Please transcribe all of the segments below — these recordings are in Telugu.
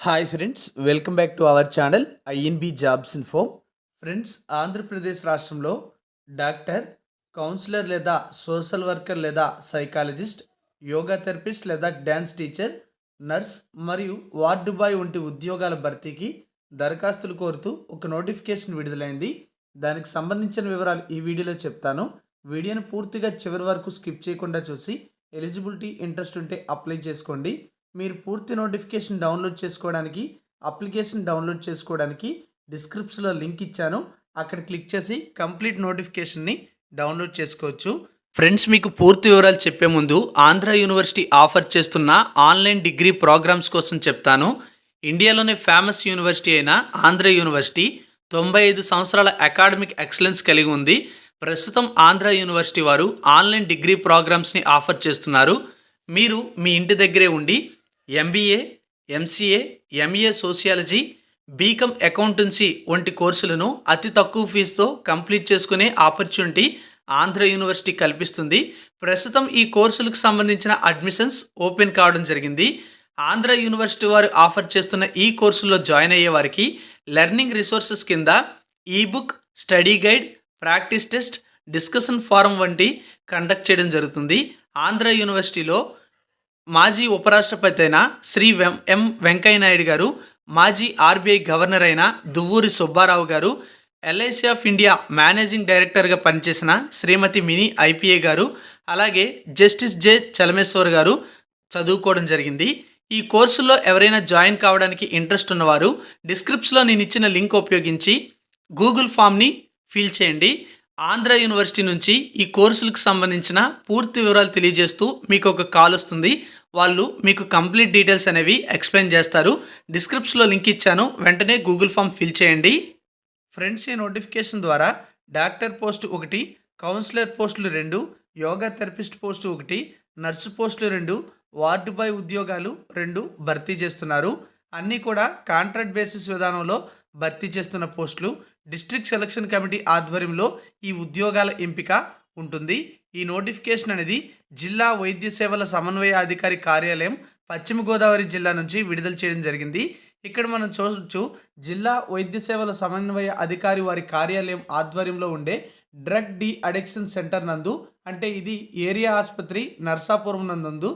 Hi friends welcome back to our channel INB jobs info friends Andhra Pradesh రాష్ట్రంలో డాక్టర్ కౌన్సిలర్ లేదా సోషల్ వర్కర్ లేదా సైకాలజిస్ట్ యోగా థెరపిస్ట్ లేదా డ్యాన్స్ టీచర్ నర్స్ మరియు వార్డు బాయ్ వంటి ఉద్యోగాల భర్తీకి దరఖాస్తులు కోరుతూ ఒక నోటిఫికేషన్ విడుదలైంది. దానికి సంబంధించిన వివరాలు ఈ వీడియోలో చెప్తాను. వీడియోను పూర్తిగా చివరి వరకు స్కిప్ చేయకుండా చూసి ఎలిజిబిలిటీ ఇంట్రెస్ట్ ఉంటే అప్లై చేసుకోండి. మీరు పూర్తి నోటిఫికేషన్ డౌన్లోడ్ చేసుకోవడానికి అప్లికేషన్ డౌన్లోడ్ చేసుకోవడానికి డిస్క్రిప్షన్లో లింక్ ఇచ్చాను. అక్కడ క్లిక్ చేసి కంప్లీట్ నోటిఫికేషన్ని డౌన్లోడ్ చేసుకోవచ్చు. ఫ్రెండ్స్ మీకు పూర్తి వివరాలు చెప్పే ముందు ఆంధ్ర యూనివర్సిటీ ఆఫర్ చేస్తున్న ఆన్లైన్ డిగ్రీ ప్రోగ్రామ్స్ కోసం చెప్తాను. ఇండియాలోనే ఫేమస్ యూనివర్సిటీ అయిన ఆంధ్ర యూనివర్సిటీ తొంభై ఐదు సంవత్సరాల అకాడమిక్ ఎక్సలెన్స్ కలిగి ఉంది. ప్రస్తుతం ఆంధ్ర యూనివర్సిటీ వారు ఆన్లైన్ డిగ్రీ ప్రోగ్రామ్స్ని ఆఫర్ చేస్తున్నారు. మీరు మీ ఇంటి దగ్గరే ఉండి MBA MCA MA sociology BCom accountancy వంటి కోర్సులను అతి తక్కువ ఫీజుతో కంప్లీట్ చేసుకునే ఆపర్చునిటీ ఆంధ్ర యూనివర్సిటీ కల్పిస్తుంది. ప్రస్తుతం ఈ కోర్సులకు సంబంధించిన అడ్మిషన్స్ ఓపెన్ కావడం జరిగింది. ఆంధ్ర యూనివర్సిటీ వారు ఆఫర్ చేస్తున్న ఈ కోర్సుల్లో జాయిన్ అయ్యే వారికి లెర్నింగ్ రిసోర్సెస్ కింద ebook study guide practice test discussion forum వంటి కండక్ట్ చేయడం జరుగుతుంది. ఆంధ్ర యూనివర్సిటీలో మాజీ ఉపరాష్ట్రపతి అయిన శ్రీ వెం ఎం వెంకయ్య నాయుడు గారు మాజీ ఆర్బీఐ గవర్నర్ అయిన దువ్వూరి సుబ్బారావు గారు ఎల్ఐసి ఆఫ్ ఇండియా మేనేజింగ్ డైరెక్టర్గా పనిచేసిన శ్రీమతి మినీ ఐపీఏ గారు అలాగే జస్టిస్ జె చలమేశ్వర్ గారు చదువుకోవడం జరిగింది. ఈ కోర్సులో ఎవరైనా జాయిన్ కావడానికి ఇంట్రెస్ట్ ఉన్నవారు డిస్క్రిప్షన్లో నేను ఇచ్చిన లింక్ ఉపయోగించి గూగుల్ ఫామ్ని ఫిల్ చేయండి. ఆంధ్ర యూనివర్సిటీ నుంచి ఈ కోర్సులకు సంబంధించిన పూర్తి వివరాలు తెలియజేస్తూ మీకు ఒక కాల్ వస్తుంది. వాళ్ళు మీకు కంప్లీట్ డీటెయిల్స్ అనేవి ఎక్స్ప్లెయిన్ చేస్తారు. డిస్క్రిప్షన్లో లింక్ ఇచ్చాను. వెంటనే గూగుల్ ఫామ్ ఫిల్ చేయండి. ఫ్రెండ్స్ ఈ నోటిఫికేషన్ ద్వారా డాక్టర్ పోస్ట్ ఒకటి కౌన్సిలర్ పోస్టులు రెండు యోగా థెరపిస్ట్ పోస్ట్ ఒకటి నర్సు పోస్టులు రెండు వార్డు బాయ్ ఉద్యోగాలు రెండు భర్తీ చేస్తున్నారు. అన్నీ కూడా కాంట్రాక్ట్ బేసిస్ విధానంలో భర్తీ చేస్తున్న పోస్టులు. డిస్ట్రిక్ట్ సెలక్షన్ కమిటీ ఆధ్వర్యంలో ఈ ఉద్యోగాల ఎంపిక ఉంటుంది. ఈ నోటిఫికేషన్ అనేది జిల్లా వైద్య సేవల సమన్వయ అధికారి కార్యాలయం పశ్చిమ గోదావరి జిల్లా నుంచి విడుదల చేయడం జరిగింది. ఇక్కడ మనం చూడొచ్చు జిల్లా వైద్య సేవల సమన్వయ అధికారి వారి కార్యాలయం ఆధ్వర్యంలో ఉండే డ్రగ్ డి అడిక్షన్ సెంటర్ నందు అంటే ఇది ఏరియా ఆసుపత్రి నర్సాపురం నందు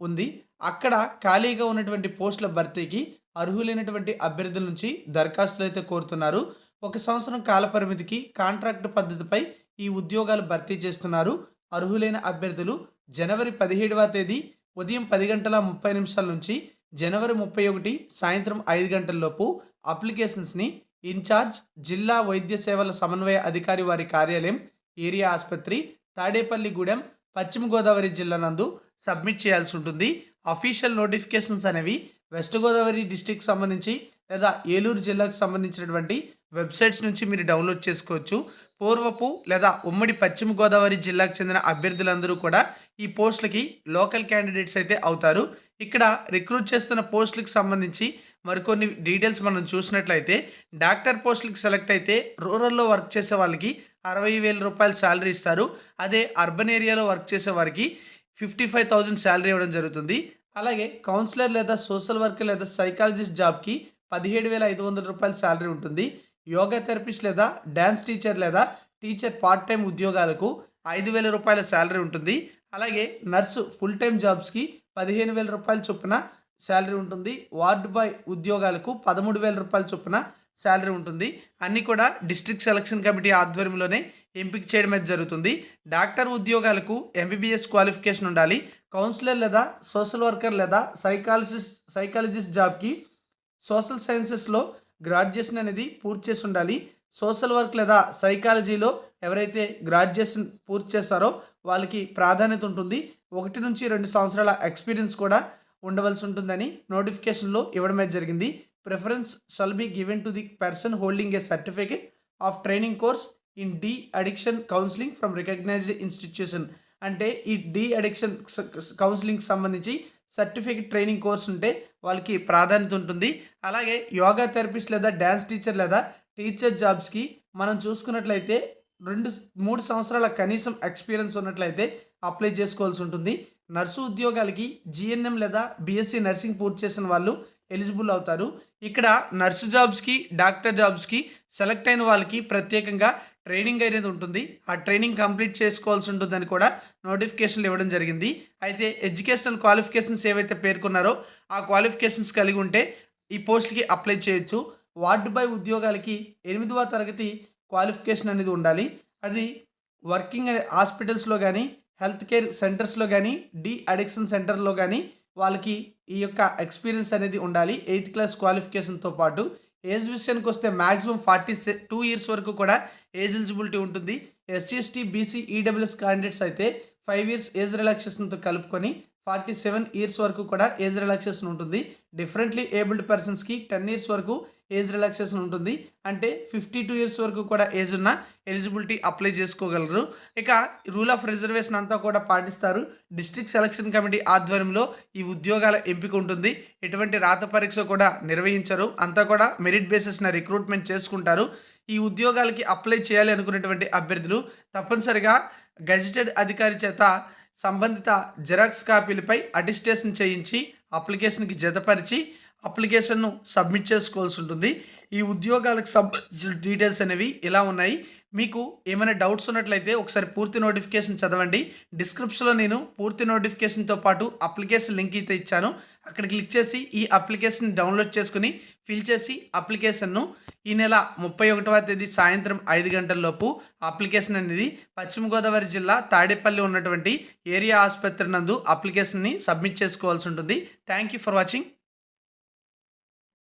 ఉంది. అక్కడ ఖాళీగా ఉన్నటువంటి పోస్టుల భర్తీకి అర్హులైనటువంటి అభ్యర్థుల నుంచి దరఖాస్తులు అయితే కోరుతున్నారు. ఒక సంవత్సరం కాలపరిమితికి కాంట్రాక్ట్ పద్ధతిపై ఈ ఉద్యోగాలు భర్తీ చేస్తున్నారు. అర్హులైన అభ్యర్థులు జనవరి పదిహేడవ తేదీ ఉదయం పది గంటల ముప్పై నిమిషాల నుంచి జనవరి ముప్పై ఒకటి సాయంత్రం ఐదు గంటలలోపు అప్లికేషన్స్ని ఇన్ఛార్జ్ జిల్లా వైద్య సేవల సమన్వయ అధికారి వారి కార్యాలయం ఏరియా ఆసుపత్రి తాడేపల్లిగూడెం పశ్చిమ గోదావరి జిల్లా నందు సబ్మిట్ చేయాల్సి ఉంటుంది. అఫీషియల్ నోటిఫికేషన్స్ అనేవి వెస్ట్ గోదావరి డిస్టిక్ సంబంధించి లేదా ఏలూరు జిల్లాకు సంబంధించినటువంటి వెబ్సైట్స్ నుంచి మీరు డౌన్లోడ్ చేసుకోవచ్చు. పూర్వపు లేదా ఉమ్మడి పశ్చిమ గోదావరి జిల్లాకు చెందిన అభ్యర్థులందరూ కూడా ఈ పోస్టులకి లోకల్ క్యాండిడేట్స్ అయితే అవుతారు. ఇక్కడ రిక్రూట్ చేస్తున్న పోస్టులకు సంబంధించి మరికొన్ని డీటెయిల్స్ మనం చూసినట్లయితే డాక్టర్ పోస్టులకు సెలెక్ట్ అయితే రూరల్లో వర్క్ చేసే వాళ్ళకి అరవై వేల రూపాయలు శాలరీ ఇస్తారు. అదే అర్బన్ ఏరియాలో వర్క్ చేసే వారికి ఫిఫ్టీ ఫైవ్ థౌజండ్ శాలరీ ఇవ్వడం జరుగుతుంది. అలాగే కౌన్సిలర్ లేదా సోషల్ వర్కర్ లేదా సైకాలజిస్ట్ జాబ్కి పదిహేడు వేల ఐదు వందల రూపాయల శాలరీ ఉంటుంది. యోగా థెరపిస్ట్ లేదా డ్యాన్స్ టీచర్ లేదా టీచర్ పార్ట్ టైం ఉద్యోగాలకు ఐదు వేల రూపాయల శాలరీ ఉంటుంది. అలాగే నర్సు ఫుల్ టైం జాబ్స్కి పదిహేను వేల రూపాయల చొప్పున శాలరీ ఉంటుంది. వార్డు బాయ్ ఉద్యోగాలకు పదమూడు వేల రూపాయల చొప్పున శాలరీ ఉంటుంది. అన్నీ కూడా డిస్ట్రిక్ట్ సెలక్షన్ కమిటీ ఆధ్వర్యంలోనే ఎంపిక చేయడం అయితే జరుగుతుంది. డాక్టర్ ఉద్యోగాలకు ఎంబీబీఎస్ క్వాలిఫికేషన్ ఉండాలి. కౌన్సిలర్ లేదా సోషల్ వర్కర్ లేదా సైకాలజిస్ట్ సైకాలజిస్ట్ జాబ్కి సోషల్ సైన్సెస్లో గ్రాడ్యుయేషన్ అనేది పూర్తి చేసి ఉండాలి. సోషల్ వర్క్ లేదా సైకాలజీలో ఎవరైతే గ్రాడ్యుయేషన్ పూర్తి చేస్తారో వాళ్ళకి ప్రాధాన్యత ఉంటుంది. ఒకటి నుంచి రెండు సంవత్సరాల ఎక్స్పీరియన్స్ కూడా ఉండవలసి ఉంటుందని నోటిఫికేషన్లో ఇవ్వడమే జరిగింది. Preference shall be given to the person holding a certificate of training course in de addiction counselling from recognised institution. అంటే ఈ డి అడిక్షన్ కౌన్సిలింగ్ సంబంధించి సర్టిఫికేట్ ట్రైనింగ్ కోర్స్ ఉంటే వాళ్ళకి ప్రాధాన్యత ఉంటుంది. అలాగే యోగా థెరపిస్ట్ లేదా డ్యాన్స్ టీచర్ లేదా టీచర్ జాబ్స్కి మనం చూసుకున్నట్లయితే రెండు మూడు సంవత్సరాల కనీసం ఎక్స్పీరియన్స్ ఉన్నట్లయితే అప్లై చేసుకోవాల్సి ఉంటుంది. నర్సు ఉద్యోగాలకి జిఎన్ఎం లేదా బీఎస్సీ నర్సింగ్ పూర్తి చేసిన వాళ్ళు ఎలిజిబుల్ అవుతారు. ఇక్కడ నర్సు జాబ్స్కి డాక్టర్ జాబ్స్కి సెలెక్ట్ అయిన వాళ్ళకి ప్రత్యేకంగా ట్రైనింగ్ అనేది ఉంటుంది. ఆ ట్రైనింగ్ కంప్లీట్ చేసుకోవాల్సి ఉంటుందని కూడా నోటిఫికేషన్లు ఇవ్వడం జరిగింది. అయితే ఎడ్యుకేషనల్ క్వాలిఫికేషన్స్ ఏవైతే పేర్కొన్నారో ఆ క్వాలిఫికేషన్స్ కలిగి ఉంటే ఈ పోస్ట్కి అప్లై చేయొచ్చు. వార్డు బై ఉద్యోగాలకి ఎనిమిదవ తరగతి క్వాలిఫికేషన్ అనేది ఉండాలి. అది వర్కింగ్ హాస్పిటల్స్లో కానీ హెల్త్ కేర్ సెంటర్స్లో కానీ డి అడిక్షన్ సెంటర్లో కానీ వాళ్ళకి ఈ యొక్క ఎక్స్పీరియన్స్ అనేది ఉండాలి. ఎయిత్ క్లాస్ క్వాలిఫికేషన్తో పాటు ఏజ్ విషయానికి వస్తే మ్యాక్సిమం ఫార్టీ టూ ఇయర్స్ వరకు కూడా ఏజ్ ఎలిజిబిలిటీ ఉంటుంది. SC ST BC EWS candidates అయితే ఫైవ్ ఇయర్స్ ఏజ్ రిలాక్సేషన్తో కలుపుకొని ఫార్టీ సెవెన్ ఇయర్స్ వరకు కూడా ఏజ్ రిలాక్సేషన్ ఉంటుంది. డిఫరెంట్లీ ఏబుల్డ్ పర్సన్స్కి టెన్ ఇయర్స్ వరకు ఏజ్ రిలాక్సేషన్ ఉంటుంది. అంటే ఫిఫ్టీ టూ ఇయర్స్ వరకు కూడా ఏజ్ ఉన్న ఎలిజిబిలిటీ అప్లై చేసుకోగలరు. ఇక రూల్ ఆఫ్ రిజర్వేషన్ అంతా కూడా పాటిస్తారు. డిస్ట్రిక్ట్ సెలక్షన్ కమిటీ ఆధ్వర్యంలో ఈ ఉద్యోగాల ఎంపిక ఉంటుంది. ఎటువంటి రాత పరీక్ష కూడా నిర్వహించరు. అంతా కూడా మెరిట్ బేసిస్న రిక్రూట్మెంట్ చేసుకుంటారు. ఈ ఉద్యోగాలకి అప్లై చేయాలి అనుకునేటువంటి అభ్యర్థులు తప్పనిసరిగా గజిటెడ్ అధికారి చేత సంబంధిత జిరాక్స్ కాపీలపై అటిస్టేషన్ చేయించి అప్లికేషన్కి జతపరిచి అప్లికేషన్ను సబ్మిట్ చేసుకోవాల్సి ఉంటుంది. ఈ ఉద్యోగాలకు సంబంధించిన డీటెయిల్స్ అనేవి ఇలా ఉన్నాయి. మీకు ఏమైనా డౌట్స్ ఉన్నట్లయితే ఒకసారి పూర్తి నోటిఫికేషన్ చదవండి. డిస్క్రిప్షన్లో నేను పూర్తి నోటిఫికేషన్తో పాటు అప్లికేషన్ లింక్ అయితే ఇచ్చాను. అక్కడ క్లిక్ చేసి ఈ అప్లికేషన్ డౌన్లోడ్ చేసుకుని ఫిల్ చేసి అప్లికేషన్ను ఈ నెల ముప్పై ఒకటవ తేదీ సాయంత్రం ఐదు గంటలలోపు అప్లికేషన్ అనేది పశ్చిమ గోదావరి జిల్లా తాడేపల్లి ఉన్నటువంటి ఏరియా ఆసుపత్రి నందు అప్లికేషన్ని సబ్మిట్ చేసుకోవాల్సి ఉంటుంది. Thank you for watching.